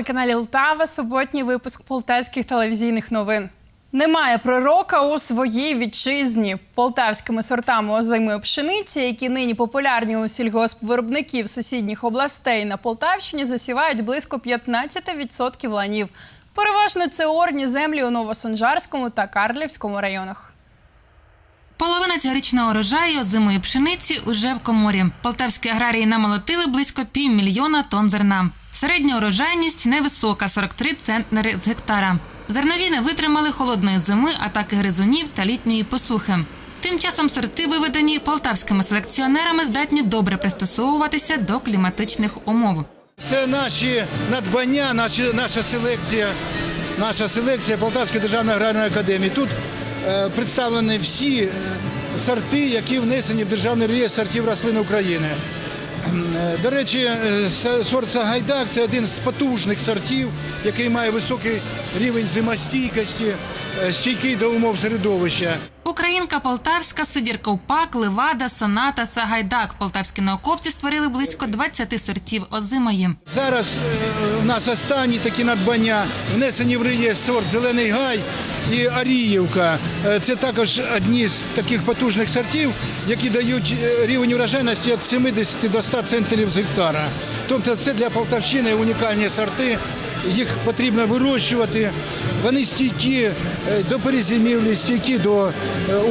на телеканалі Лтава суботній випуск полтавських телевізійних новин. Немає пророка у своїй вітчизні. Полтавськими сортами озимої пшениці, які нині популярні у сільгоспвиробників сусідніх областей на Полтавщині, засівають близько 15% ланів. Переважно це орні землі у Новосанжарському та Карлівському районах. Половина цьогорічного урожаю озимої пшениці уже в коморі. Полтавські аграрії намолотили близько півмільйона тонн зерна. Середня урожайність невисока 43 центнери з гектара. Зернові не витримали холодної зими, атаки гризунів та літньої посухи. Тим часом сорти, виведені полтавськими селекціонерами, здатні добре пристосовуватися до кліматичних умов. Це наші надбання, наші, наша селекція, наша селекція Полтавської державної аграрної академії. Тут е, представлені всі е, сорти, які внесені в державний реєстр сортів рослин України. До речі, е, сорт Сагайдак це один з потужних сортів, який має високий рівень зимостійкості, е, стійкий до умов середовища. Українка Полтавська, Сидір Ковпак, Левада, Соната, Сагайдак. Полтавські науковці створили близько 20 сортів озимої. Зараз е, у нас останні такі надбання внесені в реєстр сорт Зелений Гай і Аріївка. Е, Це також одні з таких потужних сортів, які дають е, рівень урожайності від 70 до 100 центнерів з гектара. Тобто це для Полтавщини унікальні сорти. Їх потрібно вирощувати. Вони стійкі е, до перезимівлі, стійкі до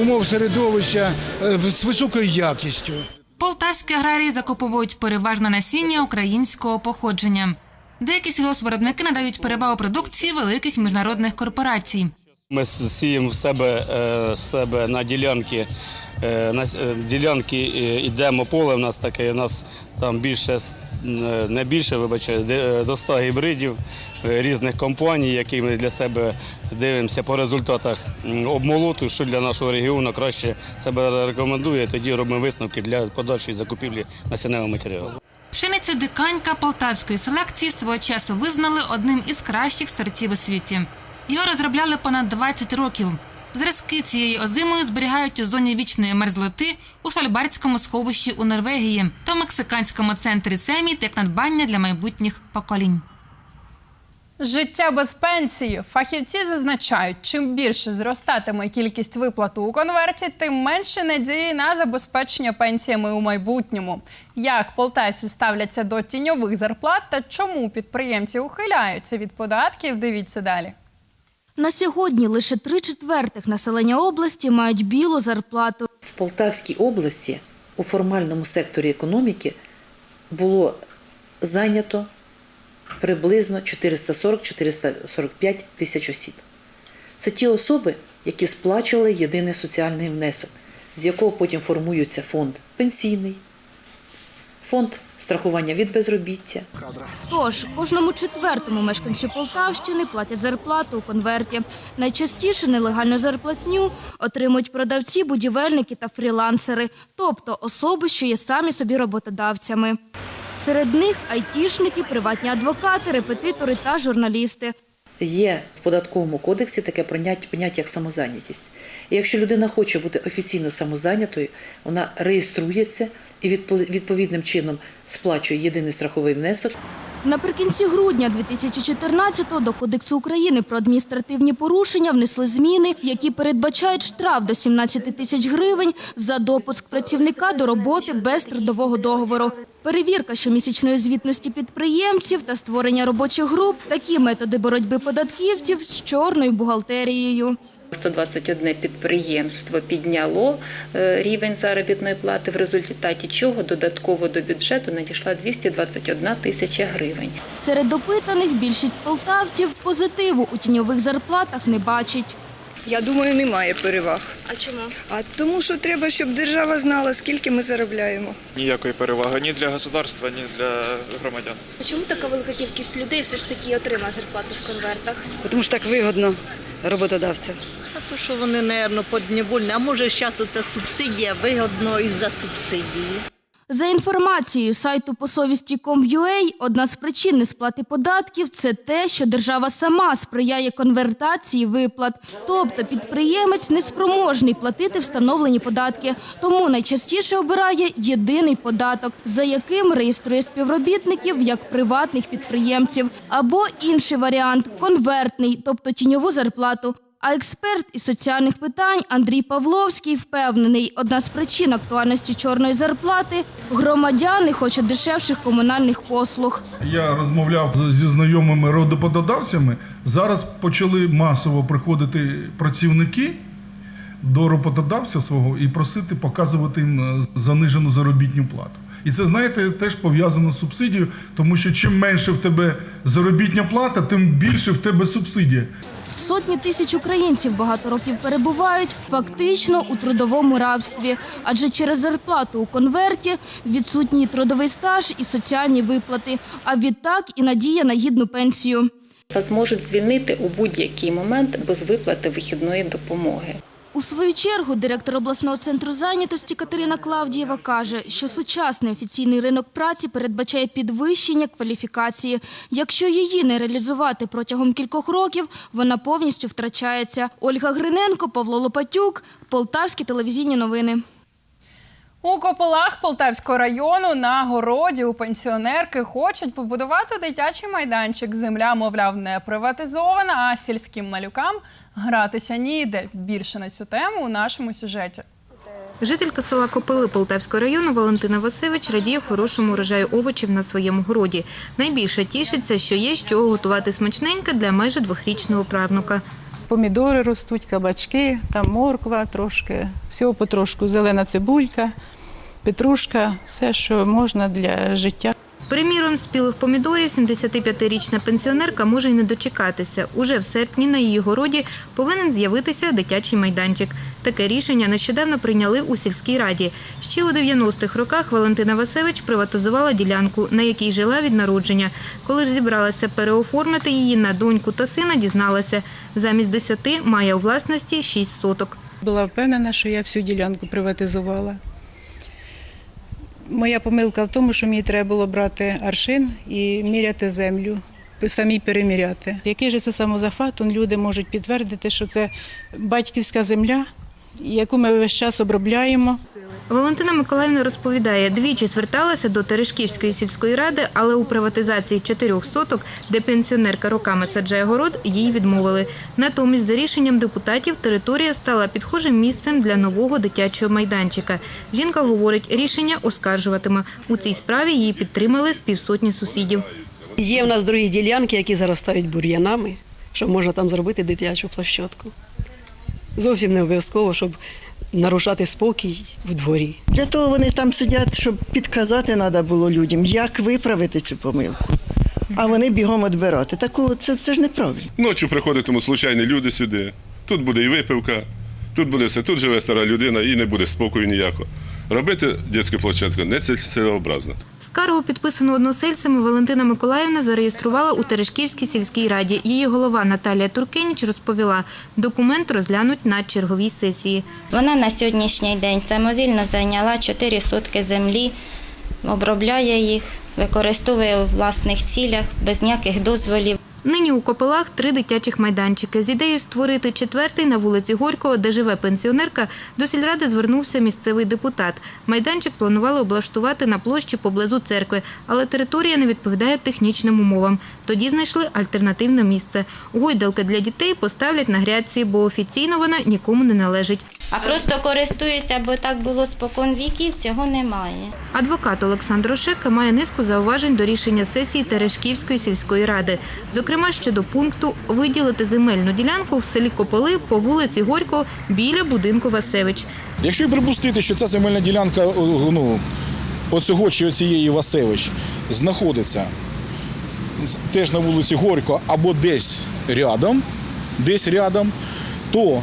умов середовища з високою якістю. Полтавські аграрії закуповують переважно насіння українського походження. Деякі сільгоспвиробники надають перевагу продукції великих міжнародних корпорацій. Ми сіємо в себе, е, в себе на ділянки. е, На ділянки йдемо поле. У нас таке, у нас там більше не більше, вибачаю, до 100 гібридів е, різних компаній, які ми для себе дивимося по результатах обмолоту, що для нашого регіону краще себе рекомендує. Тоді робимо висновки для подальшої закупівлі насінневого матеріалу. Пшеницю диканька полтавської селекції свого часу визнали одним із кращих сортів у світі. Його розробляли понад 20 років. Зразки цієї озимої зберігають у зоні вічної мерзлоти у Сальбарському сховищі у Норвегії та мексиканському центрі Семіт як надбання для майбутніх поколінь. Життя без пенсії. Фахівці зазначають, чим більше зростатиме кількість виплат у конверті, тим менше надії на забезпечення пенсіями у майбутньому. Як полтавці ставляться до тіньових зарплат та чому підприємці ухиляються від податків, дивіться далі. На сьогодні лише три четвертих населення області мають білу зарплату. В Полтавській області у формальному секторі економіки було зайнято приблизно 440-445 тисяч осіб. Це ті особи, які сплачували єдиний соціальний внесок, з якого потім формується фонд пенсійний, фонд страхування від безробіття, Тож кожному четвертому мешканцю Полтавщини платять зарплату у конверті. Найчастіше нелегальну зарплатню отримують продавці, будівельники та фрілансери, тобто особи, що є самі собі роботодавцями. Серед них айтішники, приватні адвокати, репетитори та журналісти. Є в податковому кодексі таке поняття, як самозайнятість. І якщо людина хоче бути офіційно самозайнятою, вона реєструється і відпо- відповідним чином сплачує єдиний страховий внесок. Наприкінці грудня 2014-го до Кодексу України про адміністративні порушення внесли зміни, які передбачають штраф до 17 тисяч гривень за допуск працівника до роботи без трудового договору. Перевірка щомісячної звітності підприємців та створення робочих груп – такі методи боротьби податківців з чорною бухгалтерією. 121 підприємство підняло е, рівень заробітної плати, в результаті чого додатково до бюджету надійшла 221 тисяча гривень. Серед опитаних більшість полтавців позитиву у тіньових зарплатах не бачить. Я думаю, немає переваг. А чому? А тому, що треба, щоб держава знала, скільки ми заробляємо. ніякої переваги ні для государства, ні для громадян. Чому така велика кількість людей все ж таки отримає зарплату в конвертах? Тому що так вигодно роботодавцям. То, що вони, напевно, подневольні. А може, зараз оця субсидія вигодно із-за субсидії. За інформацією сайту посовісті.com.ua, одна з причин несплати податків – це те, що держава сама сприяє конвертації виплат. Тобто підприємець неспроможний платити встановлені податки, тому найчастіше обирає єдиний податок, за яким реєструє співробітників як приватних підприємців. Або інший варіант – конвертний, тобто тіньову зарплату. А експерт із соціальних питань Андрій Павловський впевнений, одна з причин актуальності чорної зарплати – громадяни хочуть дешевших комунальних послуг. Я розмовляв зі знайомими родопододавцями. Зараз почали масово приходити працівники до роботодавця свого і просити показувати їм е, занижену заробітну плату. І це, знаєте, теж пов'язано з субсидією, тому що чим менше в тебе заробітня плата, тим більше в тебе субсидія. Сотні тисяч українців багато років перебувають фактично у трудовому рабстві, адже через зарплату у конверті відсутній трудовий стаж і соціальні виплати, а відтак і надія на гідну пенсію. Вас можуть звільнити у будь-який момент без виплати вихідної допомоги. У свою чергу директор обласного центру зайнятості Катерина Клавдієва каже, що сучасний офіційний ринок праці передбачає підвищення кваліфікації. Якщо її не реалізувати протягом кількох років, вона повністю втрачається. Ольга Гриненко, Павло Лопатюк, Полтавські телевізійні новини. У Кополах Полтавського району на городі у пенсіонерки хочуть побудувати дитячий майданчик. Земля, мовляв, не приватизована, а сільським малюкам гратися ніде. Більше на цю тему у нашому сюжеті. Жителька села Копили Полтавського району Валентина Васевич радіє хорошому урожаю овочів на своєму городі. Найбільше тішиться, що є з чого готувати смачненьке для майже двохрічного правнука. Помідори ростуть, кабачки, там морква трошки, всього потрошку, зелена цибулька, петрушка, все, що можна для життя. Приміром, спілих помідорів 75-річна пенсіонерка може й не дочекатися. Уже в серпні на її городі повинен з'явитися дитячий майданчик. Таке рішення нещодавно прийняли у сільській раді. Ще у 90-х роках Валентина Васевич приватизувала ділянку, на якій жила від народження. Коли ж зібралася переоформити її на доньку та сина, дізналася, замість 10 має у власності 6 соток. Була впевнена, що я всю ділянку приватизувала. Моя помилка в тому, що мені треба було брати аршин і міряти землю, самі переміряти. Який же це самозахват, люди можуть підтвердити, що це батьківська земля, яку ми весь час обробляємо. Валентина Миколаївна розповідає, двічі зверталася до Терешківської сільської ради, але у приватизації чотирьох соток, де пенсіонерка роками саджає город, їй відмовили. Натомість, за рішенням депутатів, територія стала підхожим місцем для нового дитячого майданчика. Жінка говорить, рішення оскаржуватиме. У цій справі її підтримали з півсотні сусідів. Є в нас другі ділянки, які заростають бур'янами, що можна там зробити дитячу площадку. Зовсім не обов'язково, щоб нарушати спокій в дворі. Для того вони там сидять, щоб підказати треба було людям, як виправити цю помилку. А вони бігом відбирати. Такого це, це ж неправильно. Ночі приходитимуть случайні люди сюди. Тут буде і випивка, тут буде все. Тут живе стара людина і не буде спокою ніякого. Робити дитячу площадку не цілеобразно. Скаргу, підписану односельцями, Валентина Миколаївна зареєструвала у Терешківській сільській раді. Її голова Наталія Туркеніч розповіла, документ розглянуть на черговій сесії. Вона на сьогоднішній день самовільно зайняла 4 сотки землі, обробляє їх, використовує у власних цілях без ніяких дозволів. Нині у Копилах три дитячих майданчики. З ідеєю створити четвертий на вулиці Горького, де живе пенсіонерка, до сільради звернувся місцевий депутат. Майданчик планували облаштувати на площі поблизу церкви, але територія не відповідає технічним умовам. Тоді знайшли альтернативне місце. Гойдалки для дітей поставлять на грядці, бо офіційно вона нікому не належить. А просто користуюся, бо так було спокон віків, цього немає. Адвокат Олександр Ошека має низку зауважень до рішення сесії Терешківської сільської ради. Зокрема, щодо пункту виділити земельну ділянку в селі Кополи по вулиці Горького біля будинку Васевич. Якщо припустити, що ця земельна ділянка ну, оцього чи оцієї Васевич знаходиться теж на вулиці Горько або десь рядом, десь рядом, то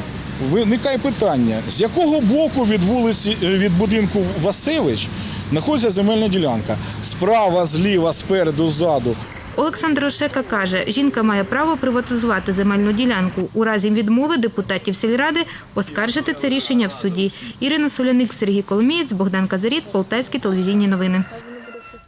виникає питання, з якого боку від вулиці е, від будинку Васевич знаходиться земельна ділянка? Справа, зліва, спереду, ззаду. Олександр Ошека каже, жінка має право приватизувати земельну ділянку. У разі відмови депутатів сільради оскаржити це рішення в суді. Ірина Соляник, Сергій Коломієць, Богдан Казаріт, Полтавські телевізійні новини.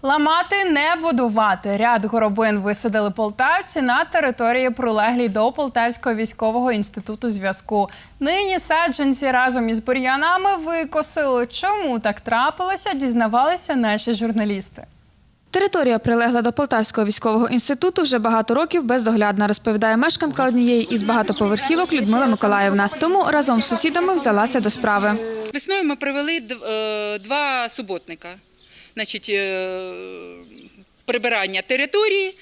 Ламати не будувати. Ряд горобин висадили полтавці на території, прилеглій до Полтавського військового інституту зв'язку. Нині саджанці разом із бур'янами викосили. Чому так трапилося, дізнавалися наші журналісти. Територія, прилегла до Полтавського військового інституту, вже багато років бездоглядна, розповідає мешканка однієї із багатоповерхівок Людмила Миколаївна. Тому разом з сусідами взялася до справи. Весною ми провели д- е, два суботника. Значить, е, прибирання території.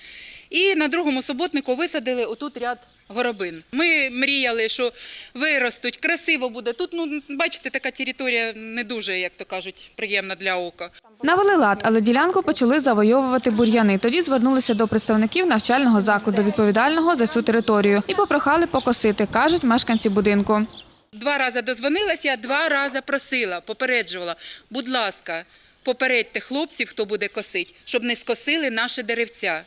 І на другому суботнику висадили отут ряд горобин. Ми мріяли, що виростуть, красиво буде. Тут, ну, бачите, така територія не дуже, як то кажуть, приємна для ока. Навели лад, але ділянку почали завойовувати бур'яни. Тоді звернулися до представників навчального закладу, відповідального за цю територію, і попрохали покосити, кажуть мешканці будинку. Два рази дозвонилася, два рази просила, попереджувала. Будь ласка, попередьте хлопців, хто буде косити, щоб не скосили наші деревця.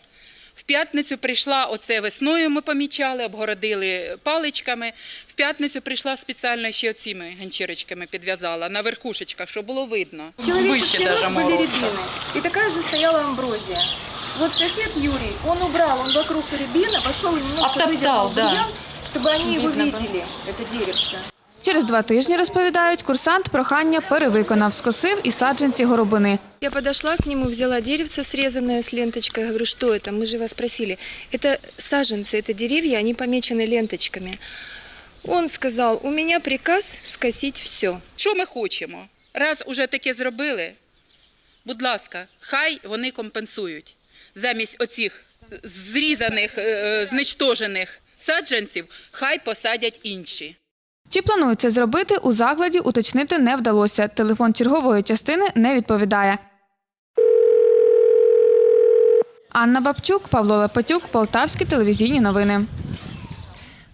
В п'ятницю прийшла, оце весною ми помічали, обгородили паличками. В п'ятницю прийшла спеціально ще оціми ганчірочками підв'язала на верхушечках, щоб було видно. Человеческий Вище рост даже были мороз. рябины. И такая же стояла амброзия. Вот сосед Юрий, он убрал, он вокруг рябины, пошел и немножко Обтоптал, выдернул да. бурьян, чтобы они его Видно было. видели, это деревце. Через два тижні, розповідають, курсант прохання перевиконав, скосив і саджанці горобини. Я подошла к нему, взяла деревце срезанное с ленточкой, говорю, что это? Мы же вас просили. Это саженцы, это деревья, они помечены ленточками. Он сказал, у меня приказ скосить все. Що ми хочемо? Раз уже таке зробили, будь ласка, хай вони компенсують. Замість оцих зрізаних, е, знищожених саджанців, хай посадять інші. Чи планують це зробити у закладі, уточнити не вдалося. Телефон чергової частини не відповідає. Анна Бабчук, Павло Лепетюк, Полтавські телевізійні новини.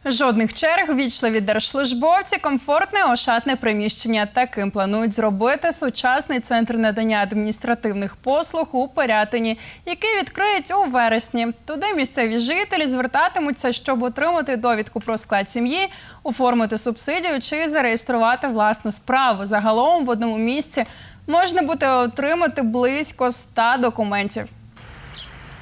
Жодних черг, вічливі держслужбовці, комфортне ошатне приміщення. Таким планують зробити сучасний центр надання адміністративних послуг у Пирятині, який відкриють у вересні. Туди місцеві жителі звертатимуться, щоб отримати довідку про склад сім'ї, оформити субсидію чи зареєструвати власну справу. Загалом в одному місці можна буде отримати близько 100 документів.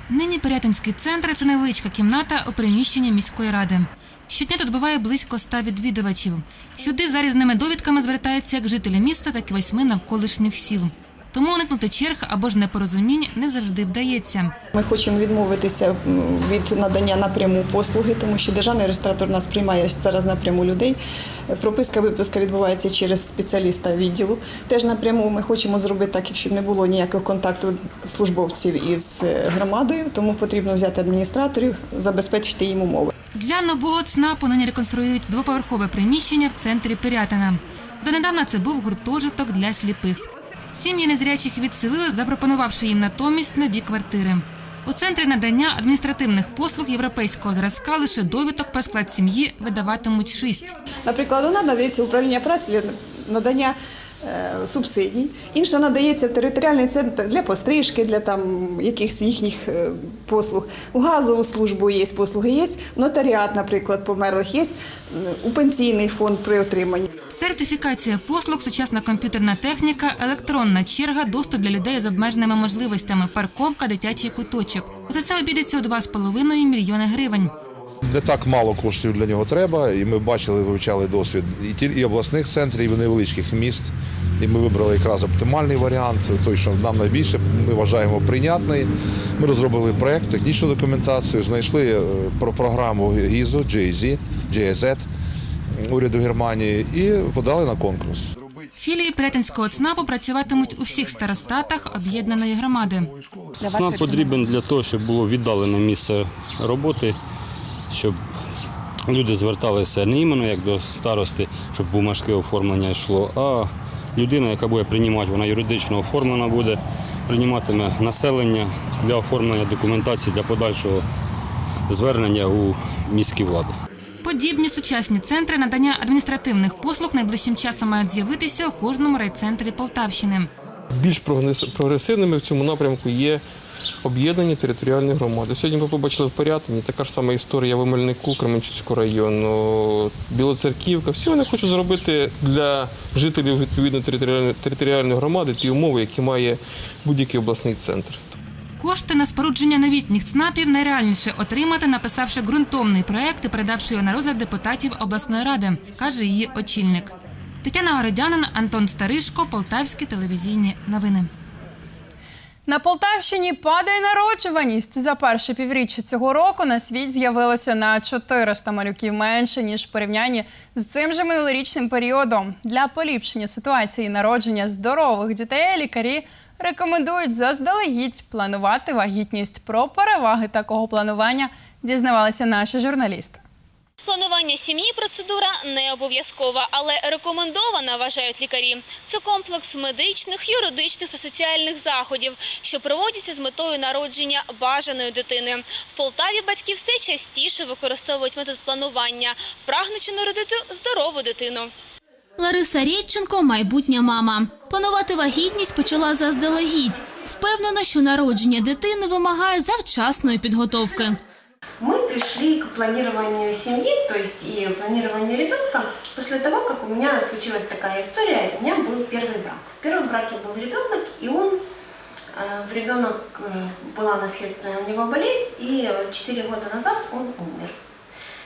Нині Пирятинський центр це невеличка кімната у приміщенні міської ради. Щодня тут буває близько ста відвідувачів. Сюди за різними довідками звертаються як жителі міста, так і восьми навколишніх сіл. Тому уникнути черг або ж непорозумінь не завжди вдається. Ми хочемо відмовитися від надання напряму послуги, тому що державний реєстратор нас приймає зараз напряму людей. Прописка виписка відбувається через спеціаліста відділу. Теж напряму ми хочемо зробити так, якщо не було ніякого контакту службовців із е, громадою, тому потрібно взяти адміністраторів, забезпечити їм умови. Для нового ЦНАПу нині реконструюють двоповерхове приміщення в центрі Пирятина. Донедавна це був гуртожиток для сліпих. Сім'ї незрячих відселили, запропонувавши їм натомість нові квартири. У центрі надання адміністративних послуг європейського зразка лише довідок про склад сім'ї видаватимуть шість. Наприклад, вона надається управління праці для надання субсидій, інша надається в територіальний центр для пострижки, для там якихось їхніх е, послуг. У газову службу є послуги, є нотаріат, наприклад, померлих, є е, у пенсійний фонд при отриманні. Сертифікація послуг, сучасна комп'ютерна техніка, електронна черга, доступ для людей з обмеженими можливостями, парковка, дитячий куточок. За це обійдеться у 2,5 мільйони гривень. Не так мало коштів для нього треба, і ми бачили, вивчали досвід і ті- і обласних центрів, і невеличких міст. І ми вибрали якраз оптимальний варіант, той, що нам найбільше ми вважаємо прийнятний. Ми розробили проект, технічну документацію, знайшли е, про програму ГІЗО, GIZ, GIZ уряду Германії і подали на конкурс. Філії Пирятинського ЦНАПу працюватимуть у всіх старостатах об'єднаної громади. ЦНАП потрібен для того, щоб було віддалене місце роботи, щоб люди зверталися не іменно як до старости, щоб бумажки оформлення йшло, а людина, яка буде приймати, вона юридично оформлена буде, прийматиме населення для оформлення документації для подальшого звернення у міські влади. Подібні сучасні центри надання адміністративних послуг найближчим часом мають з'явитися у кожному райцентрі Полтавщини. Більш прогресивними в цьому напрямку є об'єднані територіальні громади. Сьогодні ви побачили в Порятині така ж сама історія в Омельнику, Кременчуцького району, Білоцерківка. Всі вони хочуть зробити для жителів відповідно територіальної, територіальної громади ті умови, які має будь-який обласний центр. Кошти на спорудження новітніх ЦНАПів найреальніше отримати, написавши ґрунтовний проект і передавши його на розгляд депутатів обласної ради, каже її очільник. Тетяна Городянин, Антон Старишко, Полтавські телевізійні новини. На Полтавщині падає народжуваність. За перше півріччя цього року на світ з'явилося на 400 малюків менше ніж в порівнянні з цим же минулорічним періодом. Для поліпшення ситуації народження здорових дітей лікарі рекомендують заздалегідь планувати вагітність. Про переваги такого планування дізнавалися наші журналісти. Планування сім'ї процедура не обов'язкова, але рекомендована, вважають лікарі. Це комплекс медичних, юридичних та соціальних заходів, що проводяться з метою народження бажаної дитини. В Полтаві батьки все частіше використовують метод планування, прагнучи народити здорову дитину. Лариса Рєдченко – майбутня мама. Планувати вагітність почала заздалегідь. Впевнена, що народження дитини вимагає завчасної підготовки. Мы пришли к планированию семьи, то есть и планированию ребенка после того, как у меня случилась такая история. У меня был первый брак. В первом браке был ребенок, и он, э, в ребенок э, была наследственная у него болезнь, и 4 года назад он умер.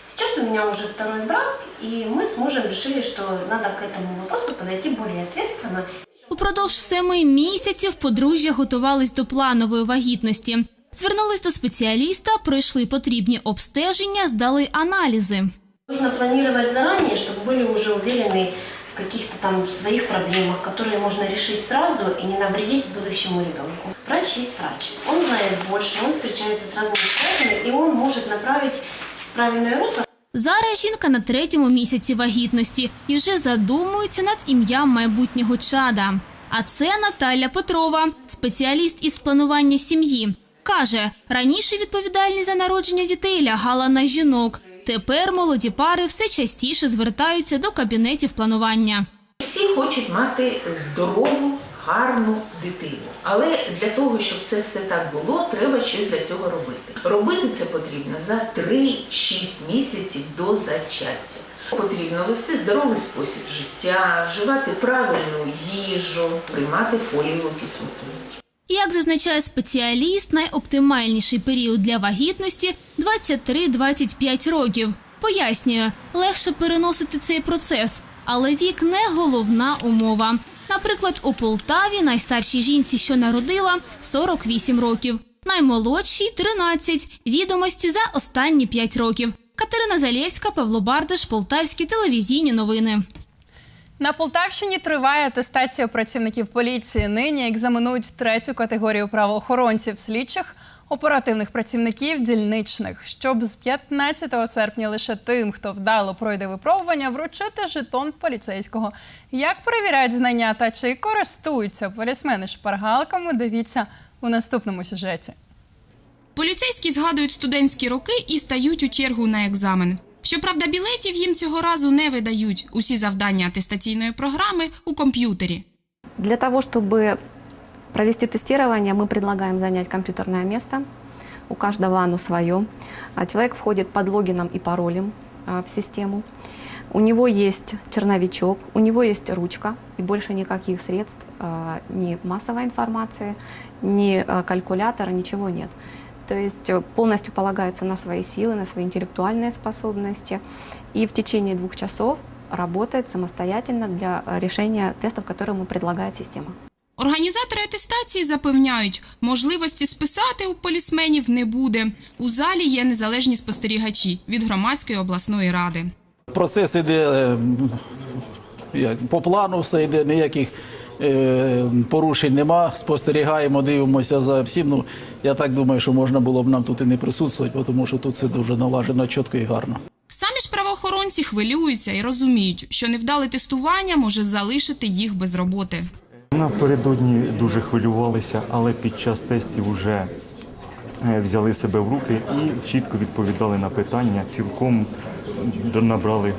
Сейчас у меня уже второй брак, и мы с мужем решили, что надо к этому вопросу подойти более ответственно. Упродовж семи місяців подружжя готувались до планової вагітності. Звернулись до спеціаліста, пройшли потрібні обстеження, здали аналізи. Нужно планировать заранее, чтобы были уже уверены в каких-то там своих проблемах, которые можно решить сразу и не навредить будущему ребенку. Врач есть врач. Он знает больше, он встречается с разными ситуациями, и он может направить в правильное русло. Зараз жінка на третьому місяці вагітності і вже задумується над ім'ям майбутнього чада. А це Наталя Петрова, спеціаліст із планування сім'ї. Каже, раніше відповідальність за народження дітей лягала на жінок. Тепер молоді пари все частіше звертаються до кабінетів планування. Всі хочуть мати здорову, гарну дитину. Але для того, щоб це все так було, треба щось для цього робити. Робити це потрібно за 3-6 місяців до зачаття. Потрібно вести здоровий спосіб життя, вживати правильну їжу, приймати фолієву кислоту. Як зазначає спеціаліст, найоптимальніший період для вагітності 23-25 років. Пояснює, легше переносити цей процес, але вік не головна умова. Наприклад, у Полтаві найстаршій жінці, що народила, 48 років, наймолодшій 13, відомості за останні 5 років. Катерина Залєвська, Павло Бардаш, Полтавські телевізійні новини. На Полтавщині триває атестація працівників поліції. Нині екзаменують третю категорію правоохоронців, слідчих, оперативних працівників, дільничних, щоб з 15 серпня лише тим, хто вдало пройде випробування, вручити жетон поліцейського. Як перевіряють знання та чи користуються полісмени шпаргалками, дивіться у наступному сюжеті. Поліцейські згадують студентські роки і стають у чергу на екзамен. Щоправда, білетів їм цього разу не видають. Усі завдання атестаційної програми у комп'ютері. Для того, чтобы провести тестирование, мы предлагаем занять компьютерное место. У каждого оно свое. Человек входит под логином и паролем в систему. У него есть черновичок, у него есть ручка и больше никаких средств, ни массовой информации, ни калькулятора, ничего нет То есть э, полностью полагается на свои силы, на свои интеллектуальные способности. И в течение двух часов работает самостоятельно для э, решения тестов, которые ему предлагает система. Організатори атестації запевняють, можливості списати у полісменів не буде. У залі є незалежні спостерігачі від громадської обласної ради. Процес іде е, як, по плану, все йде, ніяких е, порушень нема. Спостерігаємо, дивимося за всім. Ну, я так думаю, що можна було б нам тут і не присутствувати, тому що тут все дуже налажено, чітко і гарно. Самі ж правоохоронці хвилюються і розуміють, що невдале тестування може залишити їх без роботи. Напередодні дуже хвилювалися, але під час тестів вже е, взяли себе в руки і чітко відповідали на питання. Цілком набрали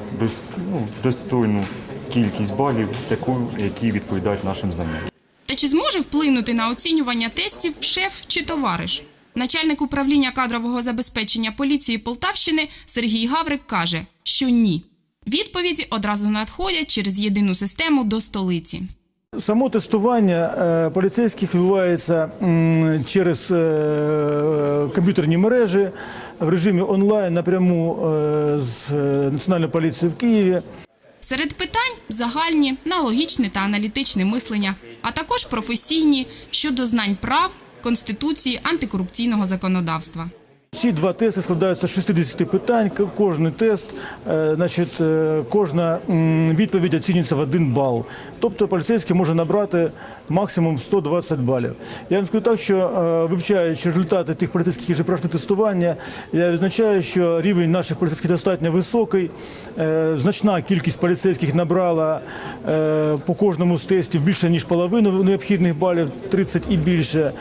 ну, достойну кількість балів, таку, які відповідають нашим знанням. Та чи зможе вплинути на оцінювання тестів шеф чи товариш? Начальник управління кадрового забезпечення поліції Полтавщини Сергій Гаврик каже, що ні. Відповіді одразу надходять через єдину систему до столиці. Само тестування е, поліцейських відбувається через е, комп'ютерні мережі в режимі онлайн напряму е, з Національною поліцією в Києві. Серед питань загальні, аналогічне та аналітичне мислення, а також професійні щодо знань прав, конституції, антикорупційного законодавства. Ці два тести складаються з 60 питань. Кожний тест, е, значить, е, кожна відповідь оцінюється в один бал. Тобто поліцейський може набрати максимум 120 балів. Я вам скажу так, що е, вивчаючи результати тих поліцейських, які вже пройшли тестування, я відзначаю, що рівень наших поліцейських достатньо високий. Значна кількість поліцейських набрала по кожному з тестів більше ніж половину необхідних балів, 30 і більше.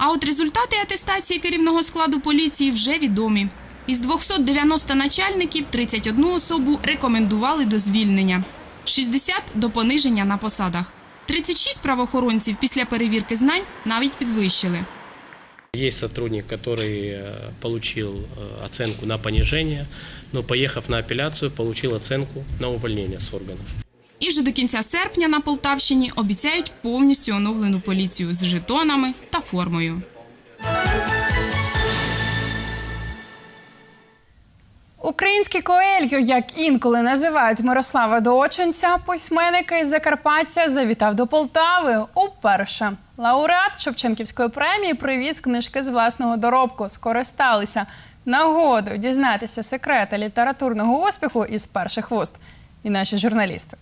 А от результати атестації керівного складу поліції вже відомі. Із 290 начальників 31 особу рекомендували до звільнення, 60 – до пониження на посадах. 36 правоохоронців після перевірки знань навіть підвищили. Есть сотрудник, который э, получил э, оценку на понижение, но поехав на апелляцию, получил оценку на увольнение с органов. І вже до кінця серпня на Полтавщині обіцяють повністю оновлену поліцію з жетонами та формою. Український коельо, як інколи називають Мирослава Дооченця, письменника із Закарпаття завітав до Полтави уперше. Лауреат Шевченківської премії привіз книжки з власного доробку. Скористалися нагодою дізнатися секрети літературного успіху із перших вуст. І наші журналісти.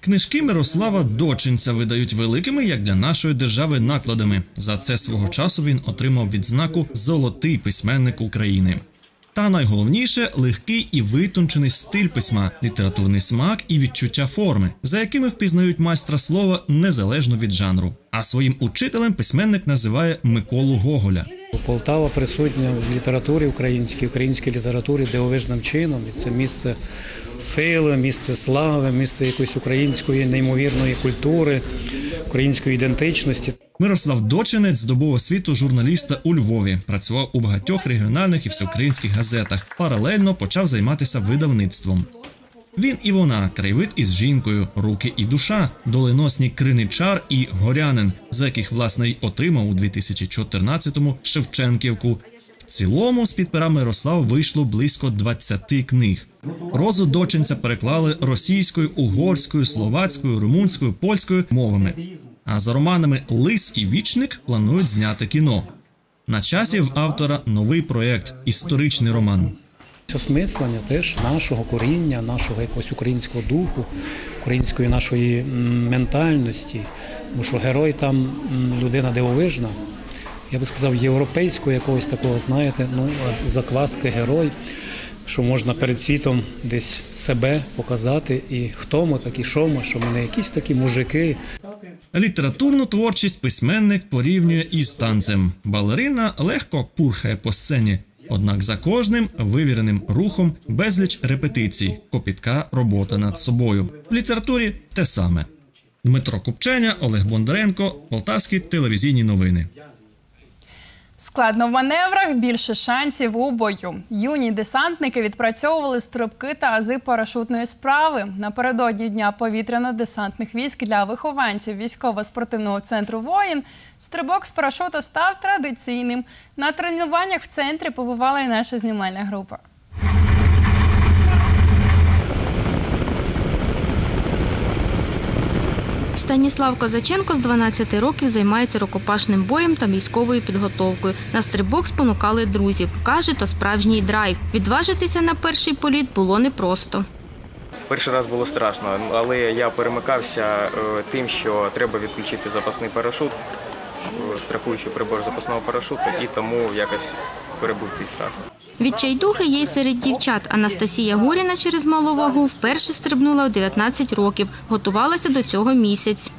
Книжки Мирослава Дочинця видають великими як для нашої держави накладами. За це свого часу він отримав відзнаку Золотий письменник України. Та найголовніше легкий і витончений стиль письма, літературний смак і відчуття форми, за якими впізнають майстра слова незалежно від жанру. А своїм учителем письменник називає Миколу Гоголя. Полтава присутня в літературі українській, українській літературі дивовижним чином. І це місце сили, місце слави, місце якоїсь української неймовірної культури, української ідентичності. Мирослав Дочинець здобув освіту журналіста у Львові. Працював у багатьох регіональних і всеукраїнських газетах. Паралельно почав займатися видавництвом. Він і вона краєвид із жінкою, руки і душа, доленосні криничар і горянин, за яких власне й отримав у 2014-му Шевченківку. Цілому з під пера Мирослава вийшло близько 20 книг. Розу дочинця переклали російською, угорською, словацькою, румунською, польською мовами. А за романами Лис і Вічник планують зняти кіно. На часі в автора новий проєкт історичний роман. Осмислення теж нашого коріння, нашого якогось українського духу, української нашої ментальності. Тому що герой там людина дивовижна. Я би сказав, європейського якогось такого, знаєте, ну, закваски герой, що можна перед світом десь себе показати, і хто ми такі, що ми, що ми не якісь такі мужики. Літературну творчість письменник порівнює із танцем. Балерина легко пурхає по сцені, однак за кожним вивіреним рухом безліч репетицій, копітка робота над собою. В літературі те саме. Дмитро Купченя, Олег Бондаренко, Полтавські телевізійні новини. Складно в маневрах більше шансів у бою. Юні десантники відпрацьовували стрибки та ази парашутної справи. Напередодні дня повітряно-десантних військ для вихованців військово-спортивного центру воїн. Стрибок з парашуту став традиційним. На тренуваннях в центрі побувала і наша знімальна група. Станіслав Козаченко з 12 років займається рукопашним боєм та військовою підготовкою. На стрибок спонукали друзів. Каже, то справжній драйв. Відважитися на перший політ було непросто. Перший раз було страшно, але я перемикався е, тим, що треба відключити запасний парашут, е, страхуючий прибор запасного парашуту, і тому якось перебув цей страх. Відчайдухи є й серед дівчат. Анастасія Горіна через малу вагу вперше стрибнула у 19 років. Готувалася до цього місяць.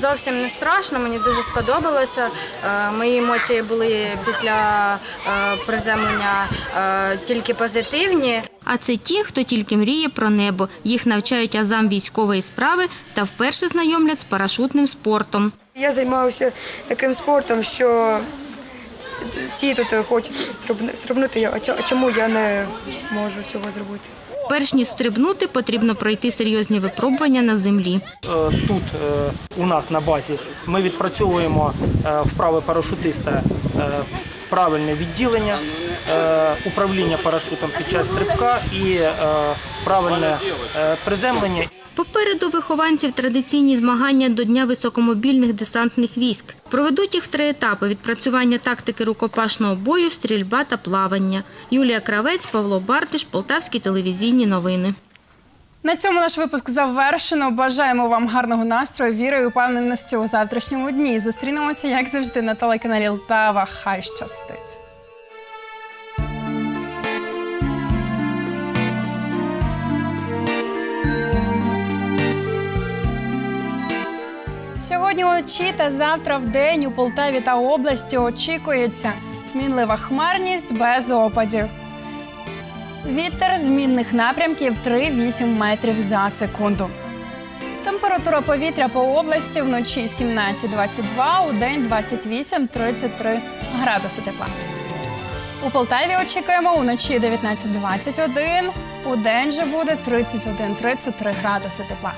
Зовсім не страшно, мені дуже сподобалося. Е, Мої емоції були після е, приземлення е, тільки позитивні. А це ті, хто тільки мріє про небо. Їх навчають азам військової справи та вперше знайомлять з парашутним спортом. Я займаюся таким спортом, що всі тут хочуть зробни- зробити, а чо- чому я не можу цього зробити? Перш ніж стрибнути, потрібно пройти серйозні випробування на землі. Е, Тут е, у нас на базі ми відпрацьовуємо е, вправи парашутиста, е, правильне відділення, е, управління парашутом під час стрибка і е, правильне е, приземлення. Попереду вихованців традиційні змагання до Дня високомобільних десантних військ. Проведуть їх в три етапи: відпрацювання тактики рукопашного бою, стрільба та плавання. Юлія Кравець, Павло Бартиш, Полтавські телевізійні новини. На цьому наш випуск завершено. Бажаємо вам гарного настрою, віри і упевненості у завтрашньому дні. Зустрінемося, як завжди, на телеканалі Лтава. Хай щастить! Сьогодні вночі та завтра в день у Полтаві та області очікується мінлива хмарність без опадів. Вітер змінних напрямків 3-8 метрів за секунду. Температура повітря по області вночі 17-22, у день 28-33 градуси тепла. У Полтаві очікуємо уночі 19-21, у день же буде 31-33 градуси тепла.